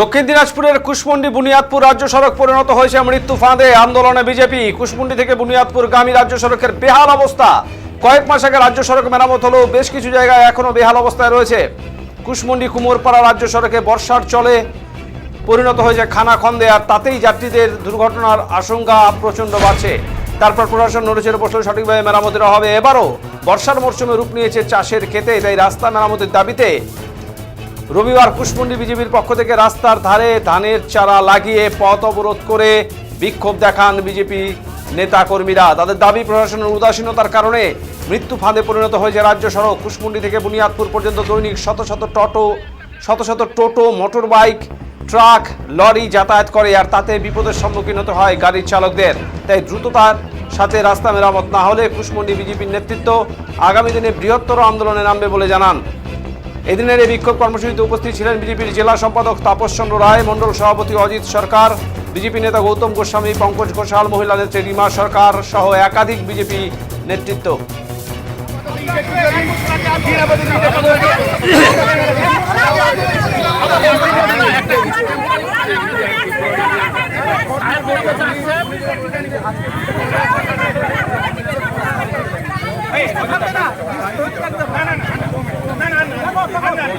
দক্ষিণ দিনাজপুরের কুশমন্ডি বুনিয়াদপুর রাজ্য সড়ক পরিণত হয়েছে মৃত্যু ফাঁদে। আন্দোলনে বিজেপি, কুশমন্ডি থেকে বুনিয়াদপুর গামী রাজ্য সড়কের বেহাল অবস্থা। কয়েক মাস আগে রাজ্য সড়ক মেরামত হলেও বেশ কিছু জায়গায় এখনও বেহাল অবস্থায় রয়েছে। কুশমন্ডি কুমোরপাড়া রাজ্য সড়কে বর্ষার চলে পরিণত হয়েছে খানাখন্দে আর তাতেই যাত্রীদের দুর্ঘটনার আশঙ্কা প্রচণ্ড বাড়ছে। তারপর প্রশাসন নোটিশের বসলে, সঠিকভাবে মেরামতের অভাবে। এবারও বর্ষার মরশুমে রূপ নিয়েছে চাষের খেতে তাই রাস্তা মেরামতের দাবিতে রবিবার কুশমন্ডি বিজেপির পক্ষ থেকে রাস্তার ধারে ধানের চারা লাগিয়ে পথ অবরোধ করে বিক্ষোভ দেখান বিজেপি নেতা কর্মীরা তাদের দাবি, প্রশাসনের উদাসীনতার কারণে মৃত্যু ফাঁদে পরিণত হয়েছে রাজ্য সড়ক। কুশমন্ডি থেকে বুনিয়াদপুর পর্যন্ত দৈনিক শত শত টোটো, শত শত toto motor bike truck, lorry যাতায়াত করে আর তাতে বিপদের সম্মুখীন হতে হয় গাড়ির চালকদের। তাই দ্রুততার সাথে রাস্তা মেরামত না হলে কুশমন্ডি বিজেপির নেতৃত্ব আগামী দিনে বৃহত্তর আন্দোলনে নামবে বলে জানান এদিনের এই বিক্ষোভ কর্মসূচিতে উপস্থিত ছিলেন বিজেপির জেলা সম্পাদক তাপস চন্দ্র রায়, মণ্ডল সভাপতি অজিত সরকার, বিজেপি নেতা গৌতম গোস্বামী, পঙ্কজ ঘোষাল মহিলা নেত্রী রিমা সরকার সহ একাধিক বিজেপি নেতৃত্ব।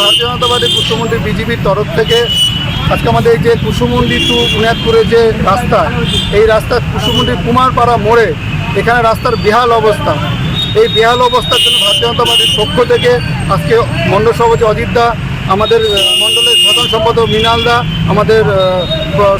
ভারতীয় জনতা পার্টি কুসুমন্ডি বিজেপির তরফ থেকে আজকে আমাদের যে কুসুমন্ডি টু বুনিয়াদপুরের যে রাস্তা, এই রাস্তা কুসুমন্ডি কুমারপাড়া মোড়ে এখানে রাস্তার বেহাল অবস্থা। এই বেহাল অবস্থার জন্য ভারতীয় জনতা পার্টির পক্ষ থেকে আজকে মণ্ডল সভাপতি অজিত দা, আমাদের মণ্ডলের সাধারণ সম্পাদক মৃণাল দা, আমাদের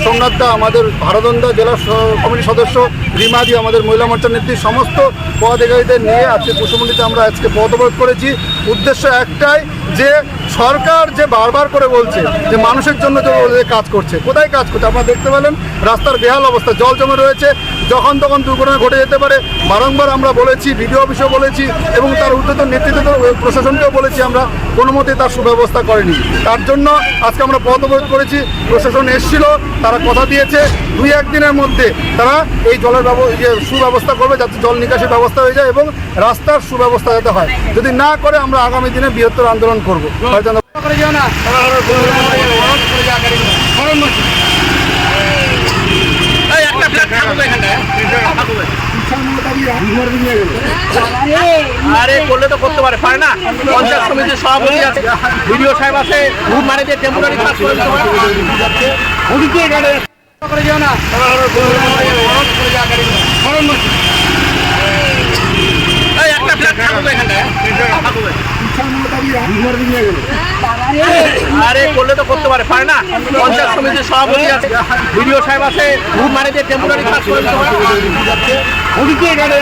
সোমনাথ দা, আমাদের ভারতন্দা জেলা কমিটির সদস্য রিমাদি আমাদের মহিলা মোর্চার নেত্রী, সমস্ত পদাধিকারীদের নিয়ে আজকে কুসুমন্ডিতে আমরা আজকে পথ অবরোধ করেছি। উদ্দেশ্য একটাই যে সরকার যে বারবার করে বলছে যে মানুষের জন্য যে কাজ করছে, কোথায় কাজ করছে? আপনারা দেখতে পেলেন, রাস্তার বেহাল অবস্থা, জল জমে রয়েছে যখন তখন দুর্ঘটনা ঘটে যেতে পারে। বারংবার আমরা বলেছি বিডিও অফিসেও বলেছি এবং তার ঊর্ধ্বতন নেতৃত্ব প্রশাসনকেও বলেছি আমরা কোনো মতে তার সুব্যবস্থা করেনি। তার জন্য আজকে আমরা পথ করেছি প্রশাসন এসেছিল তারা কথা দিয়েছে। দুই একদিনের মধ্যে তারা এই জলের সুব্যবস্থা করবে যাতে জল নিকাশের ব্যবস্থা হয়ে যায় এবং রাস্তার সুব্যবস্থা যাতে হয়। যদি না করে আমরা আগামী দিনে বৃহত্তর আন্দোলন করব। আরে করলে তো করতে পারে পারে না। পঞ্চায়েত সমিতির সভাপতি আছে ভিডিও সাহেব আছে গ্রুপ ম্যানেজার টেম্পোরারি কাজ করে দিতে পারে। হুড়িকে এখানে করে যেও না। একটা ফ্ল্যাট থাকবে আরে করলে তো করতে পারে পারে না। পঞ্চায়েত সমিতির সভাপতি আছে ভিডিও সাহেব আছে গ্রুপ ম্যানেজার টেম্পোরারি কাজ করে দিতে পারে হুড়িকে এখানে